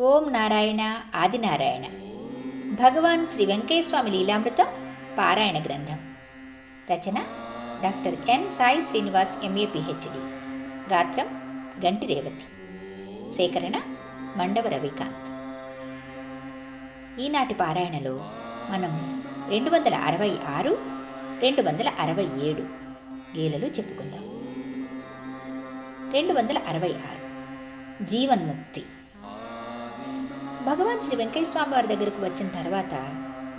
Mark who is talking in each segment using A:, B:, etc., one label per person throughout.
A: ఓం నారాయణ ఆదినారాయణ. భగవాన్ శ్రీ వెంకటేశ్వామి లీలామృతం పారాయణ గ్రంథం. రచన doctor N Sai Srinivas MA PhD. గాత్రం గంటి రేవతి. సేకరణ మండవ రవికాంత్. ఈనాటి పారాయణలో మనం రెండు వందల అరవై ఆరు రెండు వందల అరవై ఏడు లీలలు చెప్పుకుందాం. రెండు వందల అరవై ఆరు. జీవన్ముక్తి. భగవాన్ శ్రీ వెంకయ్య స్వామి వారి దగ్గరకు వచ్చిన తర్వాత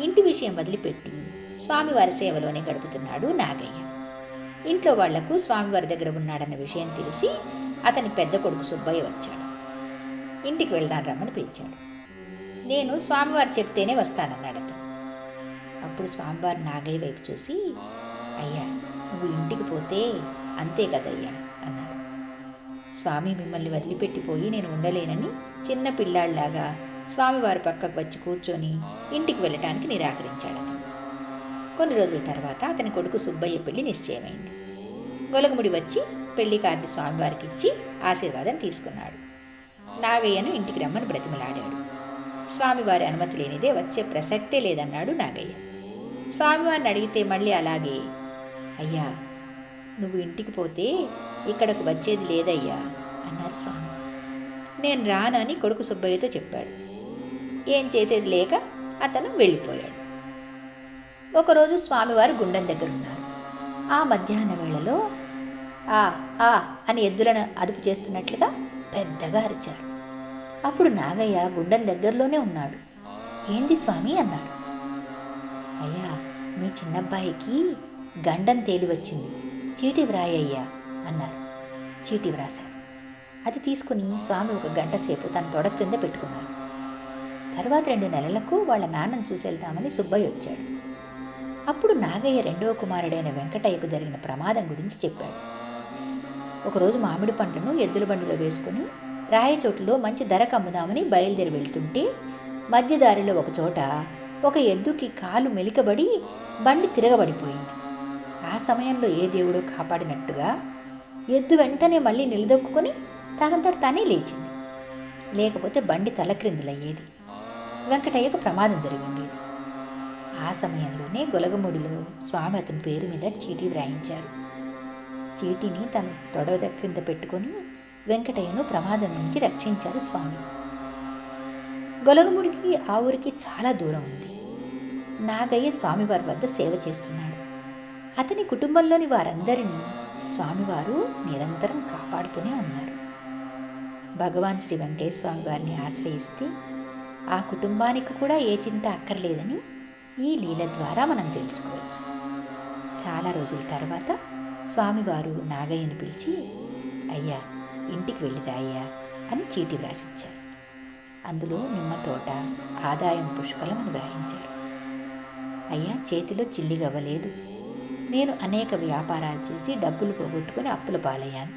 A: ఇంటి విషయం వదిలిపెట్టి స్వామివారి సేవలోనే గడుపుతున్నాడు నాగయ్య. ఇంట్లో వాళ్ళకు స్వామివారి దగ్గర ఉన్నాడన్న విషయం తెలిసి అతని పెద్ద కొడుకు సుబ్బయ్య వచ్చాడు. ఇంటికి వెళ్దాం రమ్మని పిలిచాడు. నేను స్వామివారు చెప్తేనే వస్తానన్నాడు అతను. అప్పుడు స్వామివారు నాగయ్య వైపు చూసి అయ్యా నువ్వు ఇంటికి పోతే అంతే కదయ్యా అన్నారు. స్వామి మిమ్మల్ని వదిలిపెట్టిపోయి నేను ఉండలేనని చిన్న పిల్లాళ్ళలాగా స్వామివారి పక్కకు వచ్చి కూర్చొని ఇంటికి వెళ్ళటానికి నిరాకరించాడు అతను. కొన్ని రోజుల తర్వాత అతని కొడుకు సుబ్బయ్య పెళ్ళి నిశ్చయమైంది. గొలగముడి వచ్చి పెళ్ళి కార్డు స్వామివారికి ఇచ్చి ఆశీర్వాదం తీసుకున్నాడు. నాగయ్యను ఇంటికి రమ్మని బ్రతిమలాడాడు. స్వామివారి అనుమతి లేనిదే వచ్చే ప్రసక్తే లేదన్నాడు నాగయ్య. స్వామివారిని అడిగితే మళ్ళీ అలాగే అయ్యా నువ్వు ఇంటికి పోతే ఇక్కడకు వచ్చేది లేదయ్యా అన్నారు స్వామి. నేను రానని కొడుకు సుబ్బయ్యతో చెప్పాడు. ఏం చేసేది లేక అతను వెళ్ళిపోయాడు. ఒకరోజు స్వామివారు గుండం దగ్గర ఉన్నారు ఆ మధ్యాహ్న వేళలో ఆ ఆ అని ఎద్దులను అదుపు చేస్తున్నట్లుగా పెద్దగా అరిచారు. అప్పుడు నాగయ్య గుండం దగ్గరలోనే ఉన్నాడు. ఏంది స్వామి అన్నాడు. అయ్యా మీ చిన్నబ్బాయికి గండం తేలి వచ్చింది. చీటి వ్రాయ్యా అన్నారు. చీటి వ్రాశారు. అది తీసుకుని స్వామి ఒక గంట సేపు తన తొడ క్రింద పెట్టుకున్నారు. తర్వాత రెండు నెలలకు వాళ్ళ నాన్నను చూసి వెళ్తామని సుబ్బయ్య వచ్చాడు. అప్పుడు నాగయ్య రెండవ కుమారుడైన వెంకటయ్యకు జరిగిన ప్రమాదం గురించి చెప్పాడు. ఒకరోజు మామిడి పండ్లను ఎద్దుల బండిలో వేసుకుని రాయచోటులో మంచి ధరకు అమ్ముదామని బయలుదేరి వెళ్తుంటే మధ్యదారిలో ఒక చోట ఒక ఎద్దుకి కాలు మెలికబడి బండి తిరగబడిపోయింది. ఆ సమయంలో ఏ దేవుడో కాపాడినట్టుగా ఎద్దు వెంటనే మళ్ళీ నిలదొక్కుని తనంతట తానే లేచింది. లేకపోతే బండి తలక్రిందులయ్యేది. వెంకటయ్యకు ప్రమాదం జరిగి ఉండేది ఆ సమయంలోనే గొలగముడిలో స్వామి అతని పేరు మీద చీటీ వ్రాయించారు. చీటీని తన తొడవ క్రింద పెట్టుకొని వెంకటయ్యను ప్రమాదం నుంచి రక్షించారు స్వామి. గొలగముడికి ఆ ఊరికి చాలా దూరం ఉంది. నాగయ్య స్వామివారి వద్ద సేవ చేస్తున్నాడు. అతని కుటుంబంలోని వారందరినీ స్వామివారు నిరంతరం కాపాడుతూనే ఉన్నారు. భగవాన్ శ్రీ వెంకయ్య స్వామి వారిని ఆశ్రయిస్తే ఆ కుటుంబానికి కూడా ఏ చింత అక్కర్లేదని ఈ లీల ద్వారా మనం తెలుసుకోవచ్చు. చాలా రోజుల తర్వాత స్వామివారు నాగయ్యను పిలిచి అయ్యా ఇంటికి వెళ్ళిరాయ్యా అని చీటి వ్రాసిచ్చారు. అందులో నిమ్మ తోట ఆదాయం పుష్కలం అని వ్రాయించారు. అయ్యా చేతిలో చిల్లిగవ్వలేదు నేను అనేక వ్యాపారాలు చేసి డబ్బులు పోగొట్టుకుని అప్పుల పాలయ్యాను.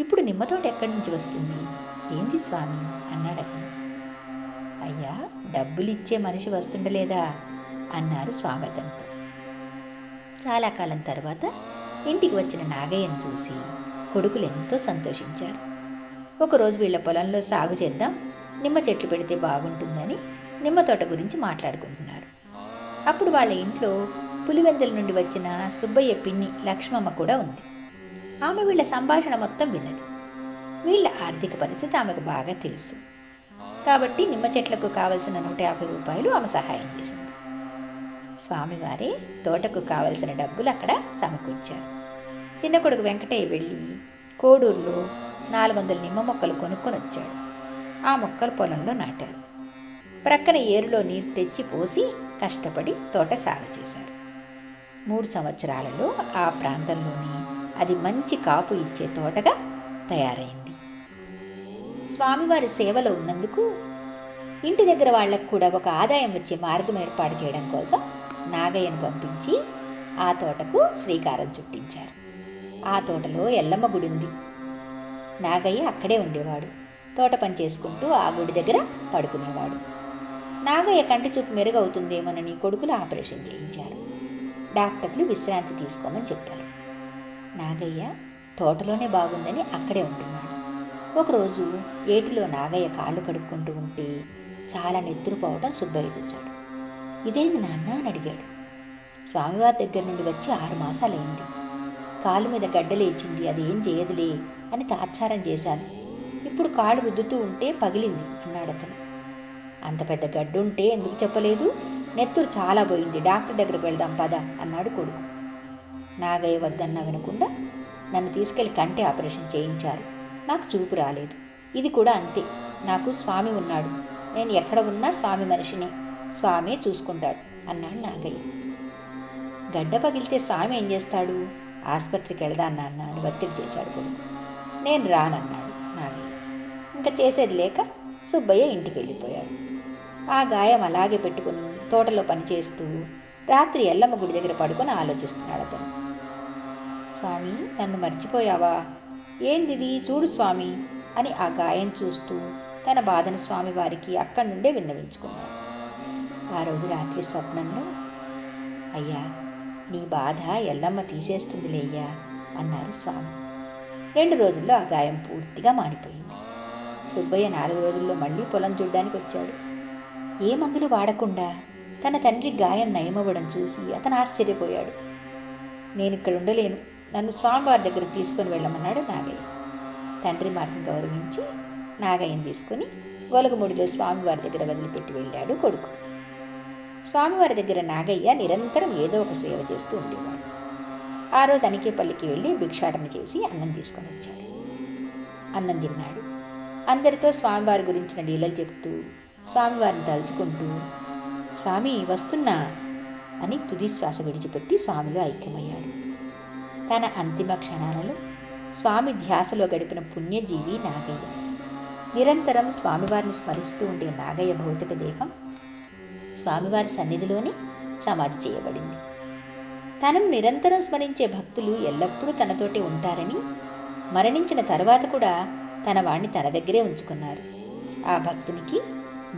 A: ఇప్పుడు నిమ్మతోట ఎక్కడి నుంచి వస్తుంది? ఏంది స్వామి? అన్నాడు అతను డబ్బులిచ్చే మనిషి వస్తుండలేదా అన్నారు స్వాగతంతో. చాలా కాలం తర్వాత ఇంటికి వచ్చిన నాగయ్యను చూసి కొడుకులు ఎంతో సంతోషించారు. ఒకరోజు వీళ్ళ పొలంలో సాగు చేద్దాం నిమ్మ చెట్లు పెడితే బాగుంటుందని నిమ్మ తోట గురించి మాట్లాడుకుంటున్నారు. అప్పుడు వాళ్ళ ఇంట్లో పులివెందల నుండి వచ్చిన సుబ్బయ్య పిన్ని లక్ష్మమ్మ కూడా ఉంది. ఆమె వీళ్ళ సంభాషణ మొత్తం విన్నది. వీళ్ళ ఆర్థిక పరిస్థితి ఆమెకు బాగా తెలుసు. కాబట్టి నిమ్మ చెట్లకు కావలసిన నూట యాభై రూపాయలు ఆమె సహాయం చేసింది. స్వామివారే తోటకు కావలసిన డబ్బులు అక్కడ సమకూర్చారు. చిన్న కొడుకు వెంకటయ్య వెళ్ళి కోడూరులో నాలుగు వందల నిమ్మ మొక్కలు కొనుక్కొని వచ్చాడు. ఆ మొక్కలు పొలంలో నాటారు. ప్రక్కన ఏరులో నీరు తెచ్చి పోసి కష్టపడి తోట సాగు చేశారు. మూడు సంవత్సరాలలో ఆ ప్రాంతంలోని అది మంచి కాపు ఇచ్చే తోటగా తయారైంది. స్వామివారి సేవలో ఉన్నందుకు ఇంటి దగ్గర వాళ్ళకు కూడా ఒక ఆదాయం వచ్చే మార్గం ఏర్పాటు చేయడం కోసం నాగయ్యను పంపించి ఆ తోటకు శ్రీకారం చుట్టించారు. ఆ తోటలో ఎల్లమ్మ గుడి ఉంది. నాగయ్య అక్కడే ఉండేవాడు. తోట పని చేసుకుంటూ ఆ గుడి దగ్గర పడుకునేవాడు. నాగయ్య కంటి చూపు మెరుగవుతుందేమోనని కొడుకులు ఆపరేషన్ చేయించారు. డాక్టర్లు విశ్రాంతి తీసుకోమని చెప్పారు. నాగయ్య తోటలోనే బాగుందని అక్కడే ఉంటున్నాడు. ఒకరోజు ఏటిలో నాగయ్య కాళ్ళు కడుక్కుంటూ ఉంటే చాలా నిద్రపోవడం సుబ్బయ్య చూశాడు. ఇదేంది నాన్న? అని అడిగాడు. స్వామివారి దగ్గర నుండి వచ్చి ఆరు మాసాలైంది. కాలు మీద గడ్డలేచింది అది ఏం చేయదులే అని తాత్సారం చేశాను. ఇప్పుడు కాళ్ళు రుద్దుతూ ఉంటే పగిలింది అన్నాడు అతను. అంత పెద్ద గడ్డు ఉంటే ఎందుకు చెప్పలేదు? నెత్తురు చాలా పోయింది. డాక్టర్ దగ్గరకు వెళ్దాం పద అన్నాడు కొడుకు. నాగయ్య వద్దన్నా వినకుండా నన్ను తీసుకెళ్ళి కంటి ఆపరేషన్ చేయించారు. నాకు చూపు రాలేదు. ఇది కూడా అంతే. నాకు స్వామి ఉన్నాడు. నేను ఎక్కడ ఉన్నా స్వామి మనిషిని స్వామే చూసుకుంటాడు అన్నాడు నాగయ్య. గడ్డ పగిలితే స్వామి ఏం చేస్తాడు? ఆసుపత్రికి వెళదా నాన్న అని ఒత్తిడి చేశాడు కొడుకు. నేను రానన్నాడు నాగయ్య. ఇంకా చేసేది లేక సుబ్బయ్య ఇంటికి వెళ్ళిపోయాడు. ఆ గాయం అలాగే పెట్టుకుని తోటలో పనిచేస్తూ రాత్రి ఎల్లమ్మ గుడి దగ్గర పడుకొని ఆలోచిస్తున్నాడు అతను. స్వామి నన్ను మర్చిపోయావా? ఏందిది? చూడు స్వామి అని ఆ గాయం చూస్తూ తన బాధను స్వామివారికి అక్కడి నుండే విన్నవించుకున్నాడు. ఆ రోజు రాత్రి స్వప్నంలో అయ్యా నీ బాధ ఎల్లమ్మ తీసేస్తుందిలేయ్యా అన్నారు స్వామి. రెండు రోజుల్లో ఆ గాయం పూర్తిగా మానిపోయింది. సుబ్బయ్య నాలుగు రోజుల్లో మళ్ళీ పొలం చూడ్డానికి వచ్చాడు. ఏ మందులు వాడకుండా తన తండ్రి గాయం నయమవ్వడం చూసి అతను ఆశ్చర్యపోయాడు. నేను ఇక్కడ ఉండలేను. నన్ను స్వామివారి దగ్గరికి తీసుకొని వెళ్ళమన్నాడు నాగయ్య. తండ్రి మాటను గౌరవించి నాగయ్యని తీసుకుని గొలగముడిలో స్వామివారి దగ్గర వదిలిపెట్టి వెళ్ళాడు కొడుకు. స్వామివారి దగ్గర నాగయ్య నిరంతరం ఏదో ఒక సేవ చేస్తూ ఉండేవాడు. ఆ రోజు అనికేపల్లికి వెళ్ళి భిక్షాటన చేసి అన్నం తీసుకొని వచ్చాడు. అన్నం తిన్నాడు. అందరితో స్వామివారి గురించిన లీలలు చెప్తూ స్వామివారిని తలుచుకుంటూ స్వామి వస్తున్నా అని తుది శ్వాస విడిచిపెట్టి స్వామిలో ఐక్యమయ్యాడు. తన అంతిమ క్షణాలలో స్వామి ధ్యాసలో గడిపిన పుణ్యజీవి నాగయ్య. నిరంతరం స్వామివారిని స్మరిస్తూ ఉండే నాగయ్య భౌతిక దేహం స్వామివారి సన్నిధిలోనే సమాధి చేయబడింది. తనను నిరంతరం స్మరించే భక్తులు ఎల్లప్పుడూ తనతోటి ఉంటారని మరణించిన తర్వాత కూడా తన వాణ్ణి తన దగ్గరే ఉంచుకున్నారు. ఆ భక్తునికి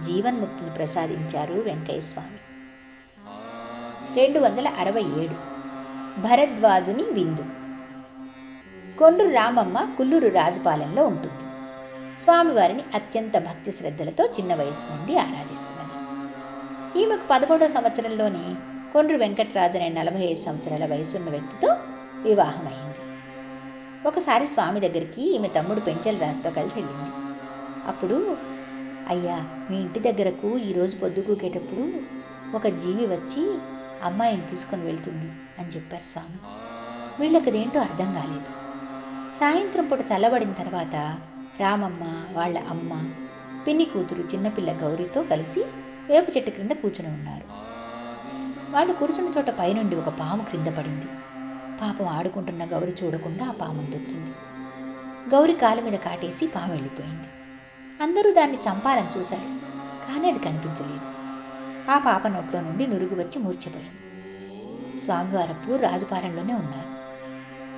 A: జీవన్ముక్తిని ప్రసాదించారు వెంకయ్య స్వామి రెండు వందల అరవై ఏడు భరద్వాజుని విందు. కొండ్రు రామమ్మ కుల్లూరు రాజుపాలెంలో ఉంటుంది. స్వామివారిని అత్యంత భక్తి శ్రద్ధలతో చిన్న వయసు నుండి ఆరాధిస్తున్నది. ఈమెకు పదమూడవ సంవత్సరంలోనే కొండ్రు వెంకటరాజు అనే నలభై ఐదు సంవత్సరాల వయసున్న వ్యక్తితో వివాహమైంది. ఒకసారి స్వామి దగ్గరికి ఈమె తమ్ముడు పెంచల రాజుతో కలిసి వెళ్ళింది. అప్పుడు అయ్యా మీ ఇంటి దగ్గరకు ఈరోజు పొద్దుకూకేటప్పుడు ఒక జీవి వచ్చి అమ్మాయిని తీసుకొని వెళ్తుంది. అని చెప్పారు స్వామి. వీళ్ళకి అదేంటో అర్థం కాలేదు. సాయంత్రం పూట చల్లబడిన తర్వాత రామమ్మ వాళ్ళ అమ్మ పిన్ని కూతురు చిన్నపిల్ల గౌరీతో కలిసి వేప చెట్టు క్రింద కూర్చుని ఉన్నారు. వాళ్ళు కూర్చున్న చోట పైనుండి ఒక పాము క్రింద పడింది. పాపం ఆడుకుంటున్న గౌరి చూడకుండా ఆ పామును దొక్కింది. గౌరి కాలు మీద కాటేసి పాము వెళ్ళిపోయింది. అందరూ దాన్ని చంపాలని చూశారు కానీ అది కనిపించలేదు. ఆ పాప నోట్లో నుండి నురుగు వచ్చి మూర్చిపోయింది స్వామివారప్పుడు రాజుపాలెంలోనే ఉన్నారు.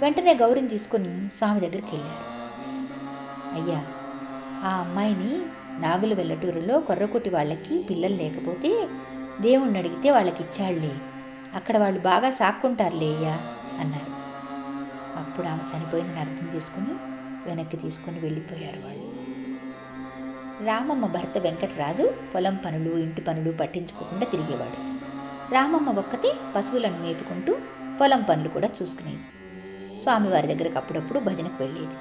A: వెంటనే గౌరిని తీసుకొని స్వామి దగ్గరికి వెళ్ళారు. అయ్యా ఆ అమ్మాయిని నాగుల వెల్లటూరులో కొర్రకొట్టి వాళ్ళకి పిల్లలు లేకపోతే దేవుణ్ణి అడిగితే వాళ్ళకి ఇచ్చాళ్ళే అక్కడ వాళ్ళు బాగా సాక్కుంటారులే అయ్యా అన్నారు. అప్పుడు ఆమె చనిపోయిందని అర్థం చేసుకుని వెనక్కి తీసుకొని వెళ్ళిపోయారు వాళ్ళు. రామమ్మ భర్త వెంకటరాజు పొలం పనులు ఇంటి పనులు పట్టించుకోకుండా తిరిగేవాడు. రామమ్మ ఒక్కతే పశువులను మేపుకుంటూ పొలం పనులు కూడా చూసుకునేది. స్వామివారి దగ్గరకు అప్పుడప్పుడు భజనకు వెళ్ళేది.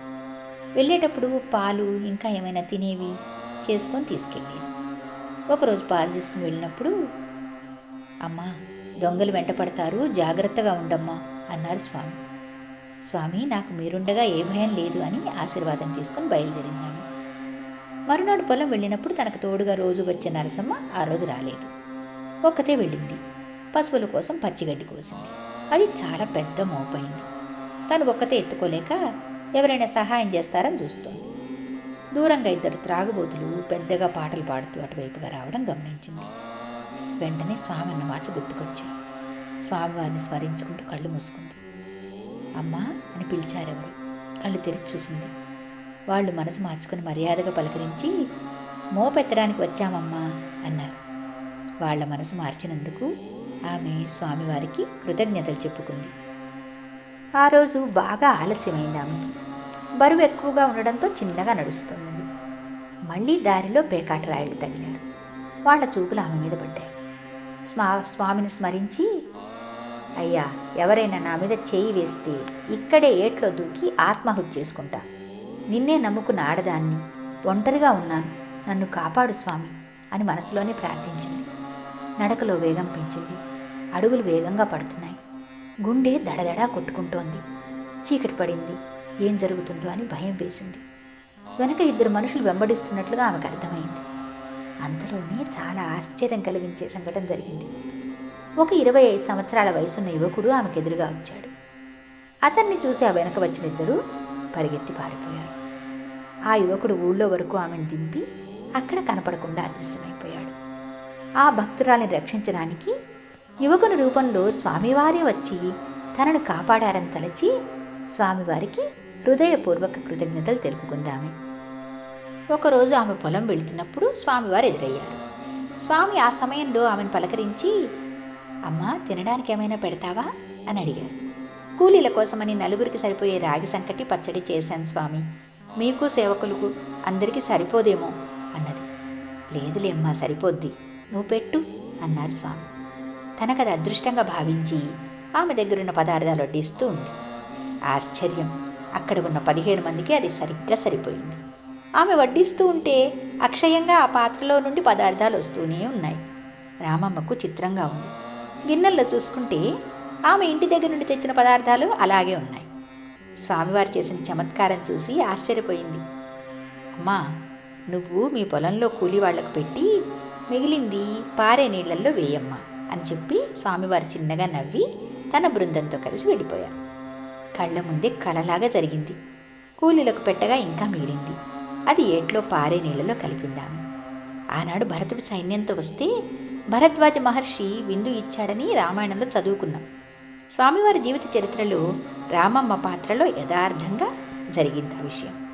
A: వెళ్ళేటప్పుడు పాలు ఇంకా ఏమైనా తినేవి చేసుకొని తీసుకెళ్ళేది. ఒకరోజు పాలు తీసుకుని వెళ్ళినప్పుడు అమ్మా దొంగలు వెంట పడతారు జాగ్రత్తగా ఉండమ్మా అన్నారు స్వామి. స్వామి నాకు మీరుండగా ఏ భయం లేదు అని ఆశీర్వాదం తీసుకుని బయలుదేరింది మరునాడు పొలం వెళ్ళినప్పుడు తనకు తోడుగా రోజు వచ్చే నరసమ్మ ఆ రోజు రాలేదు. ఒక్కతే వెళ్ళింది. పశువుల కోసం పచ్చిగడ్డి కోసింది. అది చాలా పెద్ద మోపైంది. తను ఒక్కతే ఎత్తుకోలేక ఎవరైనా సహాయం చేస్తారని చూస్తోంది. దూరంగా ఇద్దరు త్రాగుబోతులు పెద్దగా పాటలు పాడుతూ అటువైపుగా రావడం గమనించింది. వెంటనే స్వామి అన్న మాటలు గుర్తుకొచ్చాయి. స్వామివారిని స్మరించుకుంటూ కళ్ళు మూసుకుంది. అమ్మా అని పిలిచారెవరు? కళ్ళు తెరిచి చూసింది. వాళ్ళు మనసు మార్చుకుని మర్యాదగా పలకరించి మోపెత్తడానికి వచ్చామమ్మా అన్నారు. వాళ్ళ మనసు మార్చినందుకు ఆమె స్వామివారికి కృతజ్ఞతలు చెప్పుకుంది. ఆ రోజు బాగా ఆలస్యమైంది ఆమెకి. బరువు ఎక్కువగా ఉండడంతో చిన్నగా నడుస్తున్నది. మళ్ళీ దారిలో పేకాట రాయలు తగిలారు. వాళ్ళ చూపులు ఆమె మీద పడ్డాయి. స్వా స్వామిని స్మరించి అయ్యా ఎవరైనా నా మీద చేయి వేస్తే ఇక్కడే ఏట్లో దూకి ఆత్మాహుతి చేసుకుంటా. నిన్నే నమ్ముకున్న ఆడదాన్ని ఒంటరిగా ఉన్నాను. నన్ను కాపాడు స్వామి అని మనసులోనే ప్రార్థించింది. నడకలో వేగం పెంచింది. అడుగులు వేగంగా పడుతున్నాయి. గుండె దడదడా కొట్టుకుంటోంది. చీకటి పడింది. ఏం జరుగుతుందో అని భయం వేసింది. వెనక ఇద్దరు మనుషులు వెంబడిస్తున్నట్లుగా ఆమెకు అర్థమైంది. అంతలోనే చాలా ఆశ్చర్యం కలిగించే సంఘటన జరిగింది. ఒక ఇరవై ఐదు సంవత్సరాల వయసున్న యువకుడు ఆమెకు ఎదురుగా వచ్చాడు. అతన్ని చూసి ఆ వెనక వచ్చిన ఇద్దరు పరిగెత్తి పారిపోయారు. ఆ యువకుడు ఊళ్ళో వరకు ఆమెను దింపి అక్కడ కనపడకుండా అదృశ్యమైపోయాడు. ఆ భక్తురాలిని రక్షించడానికి యువకుని రూపంలో స్వామివారే వచ్చి తనను కాపాడారని తలచి స్వామివారికి హృదయపూర్వక కృతజ్ఞతలు తెలుపుకుందామే. ఒకరోజు ఆమె పొలం వెళుతున్నప్పుడు స్వామివారు ఎదురయ్యారు. స్వామి ఆ సమయంలో ఆమెను పలకరించి అమ్మా తినడానికి ఏమైనా పెడతావా? అని అడిగారు. కూలీల కోసమని నలుగురికి సరిపోయే రాగి సంకటి పచ్చడి చేశాను స్వామి. మీకు సేవకులకు అందరికీ సరిపోదేమో అన్నది. లేదులేమ్మా సరిపోద్ది. నువ్వు పెట్టు అన్నారు స్వామి. తనకది అదృష్టంగా భావించి ఆమె దగ్గరున్న పదార్థాలు వడ్డిస్తూ ఉంది. ఆశ్చర్యం. అక్కడ ఉన్న పదిహేను మందికి అది సరిగ్గా సరిపోయింది. ఆమె వడ్డిస్తూ ఉంటే అక్షయంగా ఆ పాత్రలో నుండి పదార్థాలు వస్తూనే ఉన్నాయి. రామమ్మకు చిత్రంగా ఉంది. గిన్నెల్లో చూసుకుంటే ఆమె ఇంటి దగ్గర నుండి తెచ్చిన పదార్థాలు అలాగే ఉన్నాయి. స్వామివారు చేసిన చమత్కారం చూసి ఆశ్చర్యపోయింది. అమ్మా నువ్వు మీ పొలంలో కూలి వాళ్ళకు పెట్టి మిగిలింది పారే నీళ్ళల్లో వేయమ్మా అని చెప్పి స్వామివారు చిన్నగా నవ్వి తన బృందంతో కలిసి వెళ్ళిపోయారు. కళ్ళ ముందే కలలాగా జరిగింది. కూలీలకు పెట్టగా ఇంకా మిగిలింది. అది ఏట్లో పారే నీళ్ళలో కలిపిందాము ఆనాడు భరతుడు సైన్యంతో వస్తే భరద్వాజ మహర్షి విందు ఇచ్చాడని రామాయణంలో చదువుకున్నాం. స్వామివారి జీవిత చరిత్రలో రామమ్మ పాత్రలో యథార్థంగా జరిగింది ఆ విషయం.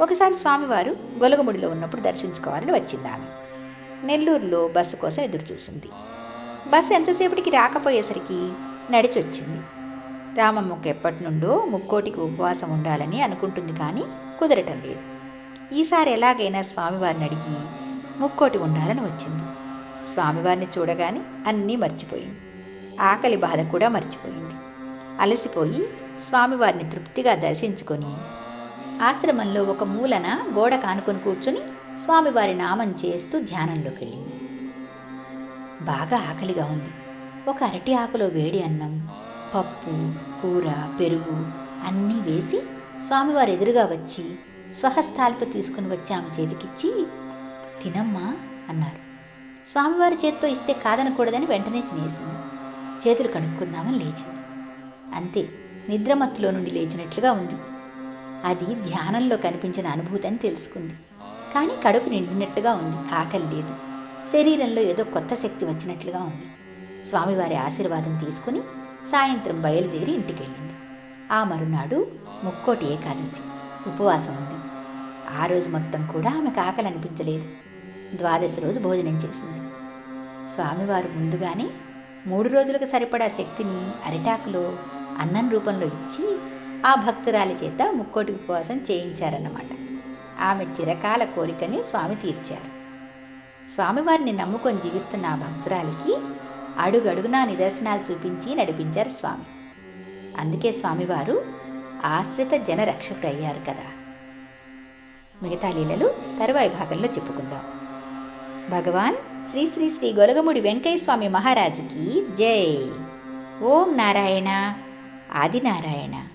A: ఒకసారి స్వామివారు గొలగముడిలో ఉన్నప్పుడు దర్శించుకోవాలని వచ్చింది ఆమె. నెల్లూరులో బస్సు కోసం ఎదురు చూసింది బస్సు ఎంతసేపటికి రాకపోయేసరికి నడిచి వచ్చింది రామమ్మకు ఎప్పటి నుండో ముక్కోటికి ఉపవాసం ఉండాలని అనుకుంటుంది కానీ కుదరటం లేదు. ఈసారి ఎలాగైనా స్వామివారిని అడిగి ముక్కోటి ఉండాలని వచ్చింది. స్వామివారిని చూడగానే అన్నీ మర్చిపోయింది. ఆకలి బాధ కూడా మర్చిపోయింది. అలసిపోయి స్వామివారిని తృప్తిగా దర్శించుకొని ఆశ్రమంలో ఒక మూలన గోడ కానుకొని కూర్చుని స్వామివారి నామం చేస్తూ ధ్యానంలోకి వెళ్ళింది బాగా ఆకలిగా ఉంది. ఒక అరటి ఆకులో వేడి అన్నం పప్పు కూర పెరుగు అన్నీ వేసి స్వామివారు ఎదురుగా వచ్చి స్వహస్తాలతో తీసుకుని వచ్చి ఆమె చేతికిచ్చి తినమ్మా అన్నారు. స్వామివారి చేత్తో ఇస్తే కాదనకూడదని వెంటనే తినేసింది. చేతులు కడుక్కుందామని లేచింది. అంతే నిద్రమత్తులో నుండి లేచినట్లుగా ఉంది. అది ధ్యానంలో కనిపించిన అనుభూతి అని తెలుసుకుంది. కానీ కడుపు నిండినట్టుగా ఉంది. ఆకలి లేదు. శరీరంలో ఏదో కొత్త శక్తి వచ్చినట్లుగా ఉంది. స్వామివారి ఆశీర్వాదం తీసుకుని సాయంత్రం బయలుదేరి ఇంటికెళ్ళింది. ఆ మరునాడు ముక్కోటి ఏకాదశి. ఉపవాసం ఉంది. ఆ రోజు మొత్తం కూడా ఆమెకు ఆకలి అనిపించలేదు. ద్వాదశి రోజు భోజనం చేసింది. స్వామివారు ముందుగానే మూడు రోజులకు సరిపడా శక్తిని అరిటాకులో అన్నం రూపంలో ఇచ్చి ఆ భక్తురాలి చేత ముక్కోటి ఉపవాసం చేయించారన్నమాట. ఆమె చిరకాల కోరికని స్వామి తీర్చారు. స్వామివారిని నమ్ముకొని జీవిస్తున్న ఆ భక్తురాలికి అడుగడుగునా నిదర్శనాలు చూపించి నడిపించారు స్వామి. అందుకే స్వామివారు ఆశ్రిత జన రక్షకుడు అయ్యారు కదా. మిగతా లీలలు తరువాయి భాగంలో చెప్పుకుందాం. భగవాన్ శ్రీ శ్రీ శ్రీ గొలగముడి వెంకయ్య స్వామి మహారాజుకి జై. ఓం నారాయణ. ఆదినారాయణ.